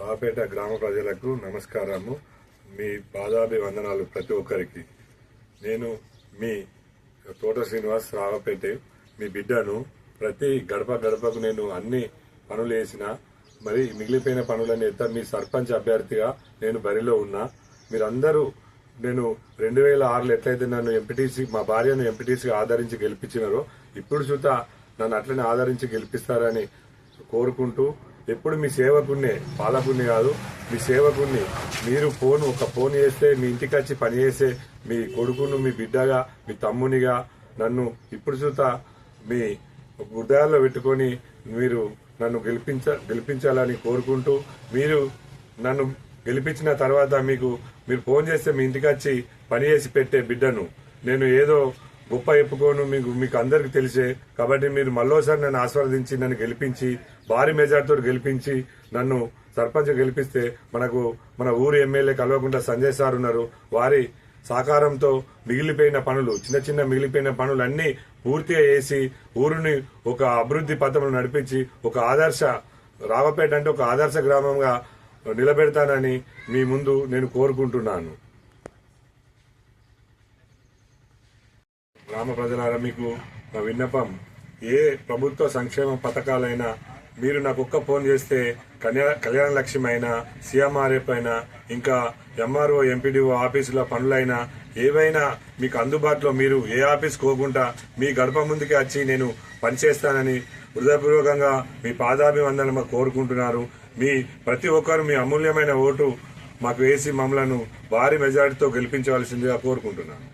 రాపేట గ్రామ ప్రజలకు నమస్కారము. మీ పాదాభివందనాలు ప్రతి ఒక్కరికి. నేను మీ తోట శ్రీనివాస్ రావపేట మీ బిడ్డను ప్రతి గడప గడపకు నేను అన్ని పనులు వేసిన మరి మిగిలిపోయిన పనులని ఎత్త మీ సర్పంచ్ అభ్యర్థిగా నేను బరిలో ఉన్నా. మీరందరూ నేను రెండు వేల ఆరులో ఎట్లయితే నన్ను ఎంపీటీసీ మా భార్యను ఎంపీటీసీగా ఆదరించి గెలిపించినారో ఇప్పుడు చూత నన్ను అట్లనే ఆదరించి గెలిపిస్తారని కోరుకుంటూ ఎప్పుడు మీ సేవకున్నే పాలకుణ్ణి కాదు మీ సేవకుని మీరు ఫోన్ ఒక ఫోన్ చేస్తే మీ ఇంటికి వచ్చి పని చేసే మీ కొడుకును మీ బిడ్డగా మీ తమ్మునిగా నన్ను ఇప్పుడు చూత మీ హృదయాల్లో పెట్టుకొని మీరు నన్ను గెలిపించ గెలిపించాలని కోరుకుంటూ మీరు నన్ను గెలిపించిన తర్వాత మీకు మీరు ఫోన్ చేస్తే మీ ఇంటికి వచ్చి పని చేసి పెట్టే బిడ్డను. నేను ఏదో గొప్ప చెప్పుకోను మీకు మీకు అందరికి తెలిసే. కాబట్టి మీరు మళ్ళోసారి నన్ను ఆస్వాదించి నన్ను గెలిపించి భారీ మెజార్టీతో గెలిపించి నన్ను సర్పంచ్ గెలిపిస్తే మనకు మన ఊరు ఎమ్మెల్యే కలవకుండా సంజయ్ సార్ ఉన్నారు. వారి సహకారంతో మిగిలిపోయిన పనులు చిన్న చిన్న మిగిలిపోయిన పనులన్నీ పూర్తిగా చేసి ఊరిని ఒక అభివృద్ధి పథంలో నడిపించి ఒక ఆదర్శ రావపేట అంటే ఒక ఆదర్శ గ్రామంగా నిలబెడతానని మీ ముందు నేను కోరుకుంటున్నాను. గ్రామ ప్రజలారా మీకు నా విన్నపం ఏ ప్రభుత్వ సంక్షేమ పథకాలైనా మీరు నాకు ఒక్క ఫోన్ చేస్తే కళ్యాణ కళ్యాణ లక్ష్యమైనా సీఎంఆర్ఎఫ్ అయినా ఇంకా ఎంఆర్ఓ ఎంపీడీఓ ఆఫీసుల పనులైనా ఏవైనా మీకు అందుబాటులో మీరు ఏ ఆఫీస్ కోకుండా మీ గడప ముందుకి వచ్చి నేను పనిచేస్తానని హృదయపూర్వకంగా మీ పాదాభివందన కోరుకుంటున్నారు. మీ ప్రతి ఒక్కరు మీ అమూల్యమైన ఓటు మాకు వేసి మమ్మలను భారీ మెజారిటీతో గెలిపించవలసిందిగా కోరుకుంటున్నాను.